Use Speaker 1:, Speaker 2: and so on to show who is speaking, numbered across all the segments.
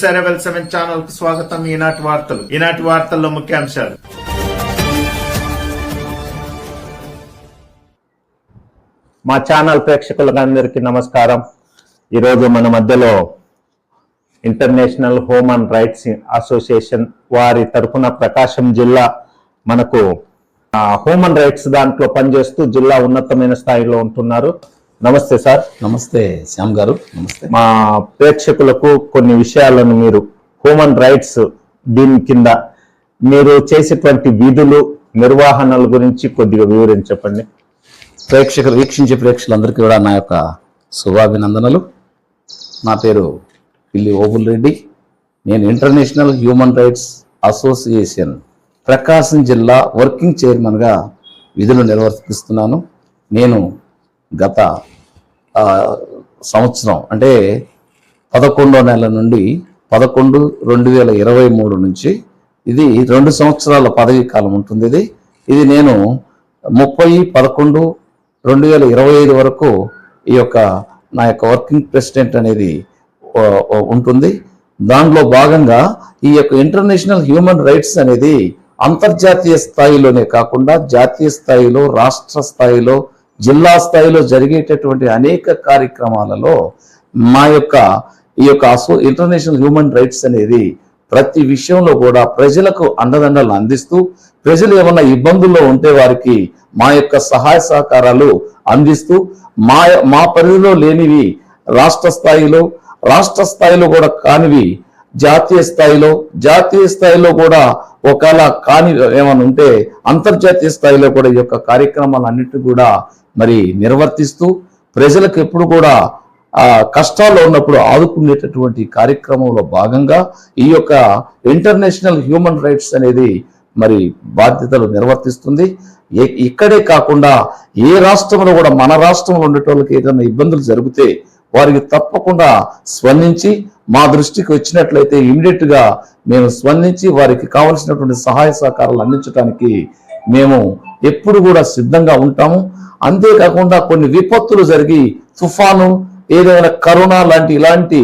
Speaker 1: సెరవెల్ seven ఛానల్కు స్వాగతం. ఈనాటి వార్తలు. ఈనాటి వార్తల్లో ముఖ్యాంశాలు.
Speaker 2: మా ఛానల్ ప్రేక్షకులందరికీ నమస్కారం. ఈరోజు మన మధ్యలో ఇంటర్నేషనల్ హ్యూమన్ రైట్స్ అసోసియేషన్ వారి తరఫున ప్రకాశం జిల్లా మనకు హ్యూమన్ రైట్స్ దాంట్లో పనిచేస్తూ జిల్లా ఉన్నతమైన స్థాయిలో ఉంటున్నారు. నమస్తే సార్.
Speaker 3: నమస్తే శ్యామ్ గారు. నమస్తే.
Speaker 2: మా ప్రేక్షకులకు కొన్ని విషయాలను మీరు హ్యూమన్ రైట్స్ దీని కింద మీరు చేసేటువంటి విధులు నిర్వహణల గురించి కొద్దిగా వివరించి చెప్పండి.
Speaker 3: ప్రేక్షకులు వీక్షించే ప్రేక్షకులందరికీ కూడా నా యొక్క శుభాభినందనలు. నా పేరు పిల్లి ఓబుల్ రెడ్డి. నేను international human rights association Prakasam జిల్లా వర్కింగ్ చైర్మన్గా విధులు నిర్వర్తిస్తున్నాను. నేను గత సంవత్సరం అంటే పదకొండో నెల నుండి పదకొండు రెండు వేల ఇరవై మూడు నుంచి ఇది రెండు సంవత్సరాల పదవీ కాలం ఉంటుంది ఇది. ఇది నేను ముప్పై పదకొండు రెండు వేల ఇరవై ఐదు వరకు ఈ యొక్క నా యొక్క వర్కింగ్ ప్రెసిడెంట్ అనేది ఉంటుంది. దానిలో భాగంగా ఈ యొక్క ఇంటర్నేషనల్ హ్యూమన్ రైట్స్ అనేది అంతర్జాతీయ స్థాయిలోనే కాకుండా జాతీయ స్థాయిలో రాష్ట్ర స్థాయిలో జిల్లా స్థాయిలో జరిగేటటువంటి అనేక కార్యక్రమాలలో మా యొక్క ఈ యొక్క అసో ఇంటర్నేషనల్ హ్యూమన్ రైట్స్ అనేది ప్రతి విషయంలో కూడా ప్రజలకు అండదండలు అందిస్తూ ప్రజలు ఏమన్నా ఇబ్బందుల్లో ఉంటే వారికి మా యొక్క సహాయ సహకారాలు అందిస్తూ మా మా పరిధిలో లేనివి రాష్ట్ర స్థాయిలో రాష్ట్ర స్థాయిలో కూడా కానివి జాతీయ స్థాయిలో జాతీయ స్థాయిలో కూడా ఒకవేళ కాని ఏమైనా ఉంటే అంతర్జాతీయ స్థాయిలో కూడా ఈ యొక్క కార్యక్రమాలన్నింటినీ కూడా మరి నిర్వర్తిస్తూ ప్రజలకు ఎప్పుడు కూడా కష్టాల్లో ఉన్నప్పుడు ఆదుకునేటటువంటి కార్యక్రమంలో భాగంగా ఈ యొక్క ఇంటర్నేషనల్ హ్యూమన్ రైట్స్ అనేది మరి బాధ్యతలు నిర్వర్తిస్తుంది. ఇక్కడే కాకుండా ఏ రాష్ట్రంలో కూడా మన రాష్ట్రంలో ఉండేటోళ్ళకి ఏదైనా ఇబ్బందులు జరిగితే వారికి తప్పకుండా స్పందించి మా దృష్టికి వచ్చినట్లయితే ఇమీడియట్గా మేము స్పందించి వారికి కావలసినటువంటి సహాయ సహకారాలు అందించడానికి మేము ఎప్పుడు కూడా సిద్ధంగా ఉంటాము. అంతేకాకుండా కొన్ని విపత్తులు జరిగి తుఫాను ఏదైనా కరోనా లాంటి ఇలాంటి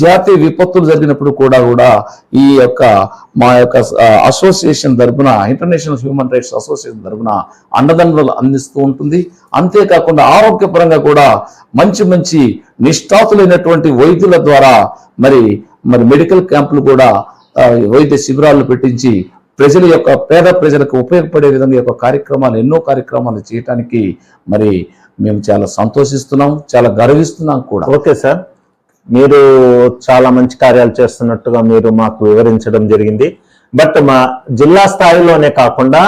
Speaker 3: జాతీయ విపత్తులు జరిగినప్పుడు కూడా కూడా ఈ యొక్క మా యొక్క అసోసియేషన్ తరఫున ఇంటర్నేషనల్ హ్యూమన్ రైట్స్ అసోసియేషన్ తరపున అండదండలు అందిస్తూ ఉంటుంది. అంతేకాకుండా ఆరోగ్యపరంగా కూడా మంచి మంచి నిష్ఠాతులైనటువంటి వైద్యుల ద్వారా మరి మరి మెడికల్ క్యాంపులు కూడా వైద్య శిబిరాలు పెట్టించి ప్రజల యొక్క పేద ప్రజలకు ఉపయోగపడే విధంగా యొక్క కార్యక్రమాలు ఎన్నో కార్యక్రమాలు చేయటానికి మరి మేము చాలా సంతోషిస్తున్నాం చాలా గర్విస్తున్నాం కూడా.
Speaker 2: Okay sir. మీరు చాలా మంచి కార్యాలు చేస్తున్నట్టుగా మీరు మాకు వివరించడం జరిగింది. బట్ మా జిల్లా స్థాయిలోనే కాకుండా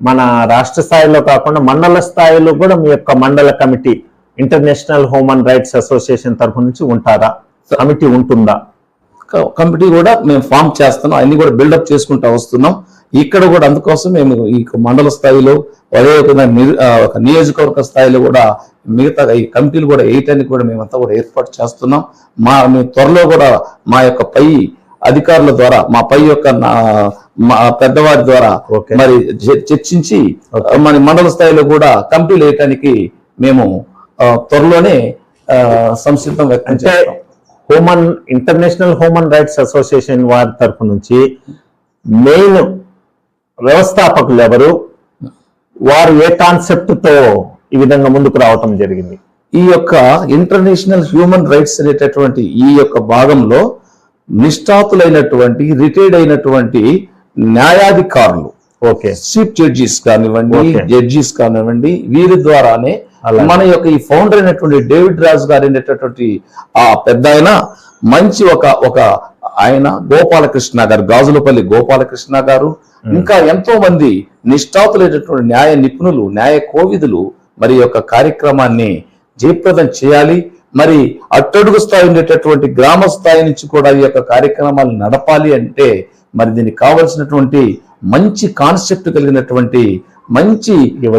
Speaker 2: మన రాష్ట్ర స్థాయిలో కాకుండా మండల స్థాయిలో కూడా మీ యొక్క మండల committee international human rights association తరఫు నుంచి ఉంటారా? కమిటీ ఉంటుందా?
Speaker 3: కమిటీ కూడా మేము ఫామ్ చేస్తున్నాం. అన్ని కూడా బిల్డప్ చేసుకుంటూ వస్తున్నాం. ఇక్కడ కూడా అందుకోసం మేము ఈ మండల స్థాయిలో అదే విధంగా నిర్- ఆ, ఒక నియోజకవర్గ స్థాయిలో కూడా మిగతా ఈ కమిటీలు కూడా వేయటానికి కూడా మేమంతా కూడా ఏర్పాటు చేస్తున్నాం. మా మేము త్వరలో కూడా మా యొక్క పై అధికారుల ద్వారా మా పై యొక్క మా పెద్దవారి ద్వారా. మరి చర్చించి మన మండల స్థాయిలో కూడా కమిటీలు వేయటానికి మేము త్వరలోనే సంసిద్ధం వ్యక్తం
Speaker 2: అంటే
Speaker 3: చేస్తాం
Speaker 2: human international human rights association వారి తరఫు నుంచి మెయిన్ వ్యవస్థాపకులు ఎవరు వారు ఏ కాన్సెప్ట్తో ఈ విధంగా ముందుకు రావటం జరిగింది
Speaker 3: ఈ యొక్క ఇంటర్నేషనల్ హ్యూమన్ రైట్స్ అనేటటువంటి ఈ యొక్క భాగంలో నిష్ఠాతులైనటువంటి రిటైర్డ్ అయినటువంటి న్యాయాధికారులు
Speaker 2: ఓకే
Speaker 3: చీఫ్ జడ్జిస్ కానివ్వండి. జడ్జిస్ కానివ్వండి వీరి ద్వారానే. మన యొక్క ఈ ఫౌండర్ అయినటువంటి డేవిడ్ రాజు గారు అనేటటువంటి ఆ పెద్ద ఆయన మంచి ఒక ఒక ఆయన గోపాలకృష్ణ గారు గాజులపల్లి గోపాలకృష్ణ గారు ఇంకా ఎంతో మంది నిష్ఠాతులైనటువంటి న్యాయ నిపుణులు న్యాయ కోవిదులు మరి యొక్క కార్యక్రమాన్ని జయప్రదం చేయాలి. మరి అట్టడుగు స్థాయి ఉండేటటువంటి గ్రామ స్థాయి నుంచి కూడా ఈ యొక్క కార్యక్రమాలు నడపాలి అంటే మరి దీనికి కావలసినటువంటి మంచి కాన్సెప్ట్ కలిగినటువంటి మంచి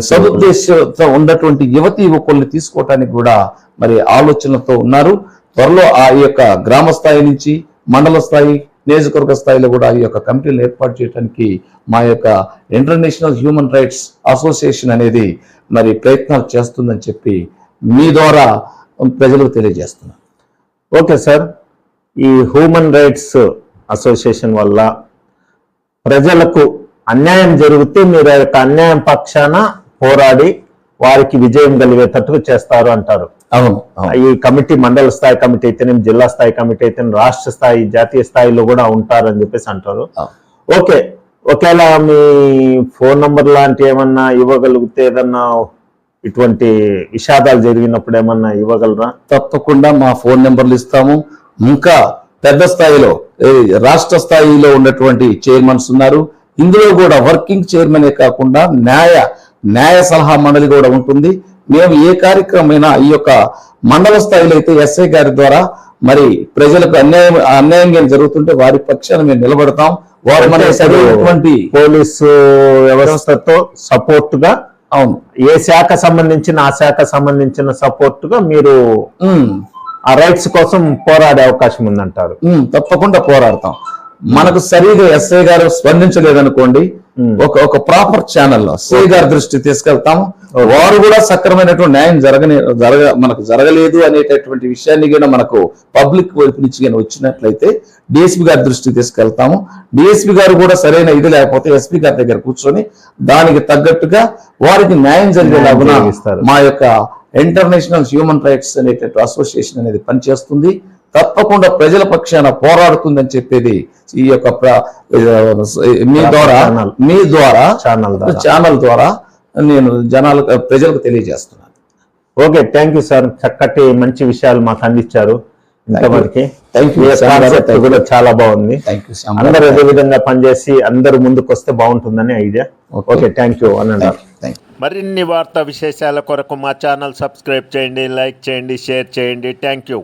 Speaker 3: సదుద్దేశంతో ఉన్నటువంటి యువతి యువకుల్ని తీసుకోవటానికి కూడా మరి ఆలోచనలతో ఉన్నారు. త్వరలో ఆ యొక్క గ్రామ స్థాయి నుంచి మండల స్థాయి నియోజకవర్గ స్థాయిలో కూడా ఈ యొక్క కమిటీలు ఏర్పాటు చేయడానికి మా యొక్క ఇంటర్నేషనల్ హ్యూమన్ రైట్స్ అసోసియేషన్ అనేది మరి ప్రయత్నాలు చేస్తుందని చెప్పి మీ ద్వారా ప్రజలకు తెలియజేస్తున్నాను.
Speaker 2: Okay sir. ఈ హ్యూమన్ రైట్స్ అసోసియేషన్ వల్ల ప్రజలకు అన్యాయం జరిగితే మీరు ఆ యొక్క అన్యాయం పక్షాన పోరాడి వారికి విజయం కలిగేటట్టుగా చేస్తారు అంటారు.
Speaker 3: అవును.
Speaker 2: ఈ కమిటీ మండల స్థాయి కమిటీ అయితేనే జిల్లా స్థాయి కమిటీ అయితేనే రాష్ట్ర స్థాయి జాతీయ స్థాయిలో కూడా ఉంటారని చెప్పేసి అంటారు. ఓకే. ఒకవేళ మీ ఫోన్ నంబర్ లాంటి ఏమన్నా ఇవ్వగలిగితే ఏదన్నా ఇటువంటి విషాదాలు జరిగినప్పుడు ఏమన్నా ఇవ్వగలరా?
Speaker 3: తప్పకుండా మా ఫోన్ నెంబర్లు ఇస్తాము. ఇంకా పెద్ద స్థాయిలో రాష్ట్ర స్థాయిలో ఉన్నటువంటి చైర్మన్స్ ఉన్నారు. ఇందులో కూడా వర్కింగ్ చైర్మనే కాకుండా న్యాయ న్యాయ సలహా మండలి కూడా ఉంటుంది. మేము ఏ కార్యక్రమమైనా ఈ యొక్క మండల స్థాయిలో అయితే ఎస్ఐ గారి ద్వారా మరి ప్రజలకు అన్యాయం అన్యాయం ఏం జరుగుతుంటే వారి పక్షాన మేము నిలబడతాం. వారు మన
Speaker 2: అంటే ఇప్పుడు
Speaker 3: సరైనటువంటి
Speaker 2: పోలీసు వ్యవస్థతో సపోర్ట్గా
Speaker 3: అవును.
Speaker 2: ఏ శాఖ సంబంధించిన ఆ శాఖ సంబంధించిన సపోర్ట్గా మీరు. ఆ రైట్స్ కోసం పోరాడే అవకాశం ఉందంటారు.
Speaker 3: తప్పకుండా పోరాడతాం. మనకు సరిగా ఎస్ఐ గారు స్పందించలేదనుకోండి. ఒక ఒక ప్రాపర్ ఛానల్లో సిఐ గారి దృష్టి తీసుకెళ్తాం వారు కూడా సక్రమైనటువంటి న్యాయం జరగని జరగ మనకు జరగలేదు అనేటటువంటి విషయాన్ని కూడా మనకు పబ్లిక్ వైపు నుంచి కానీ వచ్చినట్లయితే డిఎస్పీ గారి దృష్టికి తీసుకెళ్తాము డిఎస్పీ గారు కూడా సరైన ఇది లేకపోతే ఎస్పీ గారి దగ్గర కూర్చొని దానికి తగ్గట్టుగా వారికి న్యాయం జరిగేలాగున. మా యొక్క ఇంటర్నేషనల్ హ్యూమన్ రైట్స్ అనేటటువంటి అసోసియేషన్ అనేది పనిచేస్తుంది తప్పకుండా ప్రజల పక్షాన పోరాడుతుందని చెప్పేది ఈ యొక్క మీ ద్వారా
Speaker 2: ఛానల్.
Speaker 3: మీ ద్వారా
Speaker 2: ఛానల్ ద్వారా.
Speaker 3: ఛానల్ ద్వారా నేను జనాలకు ప్రజలకు తెలియజేస్తున్నాను.
Speaker 2: Okay thank you sir. చక్కటి మంచి విషయాలు మాకు అందించారు ఇంతవరకు. కూడా. చాలా బాగుంది.
Speaker 3: థ్యాంక్ యూ
Speaker 2: అందరూ అదే విధంగా పనిచేసి అందరూ ముందుకు వస్తే బాగుంటుందని idea. Okay thank you
Speaker 3: you
Speaker 1: మరిన్ని వార్తా విశేషాల కొరకు మా ఛానల్ సబ్స్క్రైబ్ చేయండి లైక్ చేయండి షేర్ చేయండి. Thank you.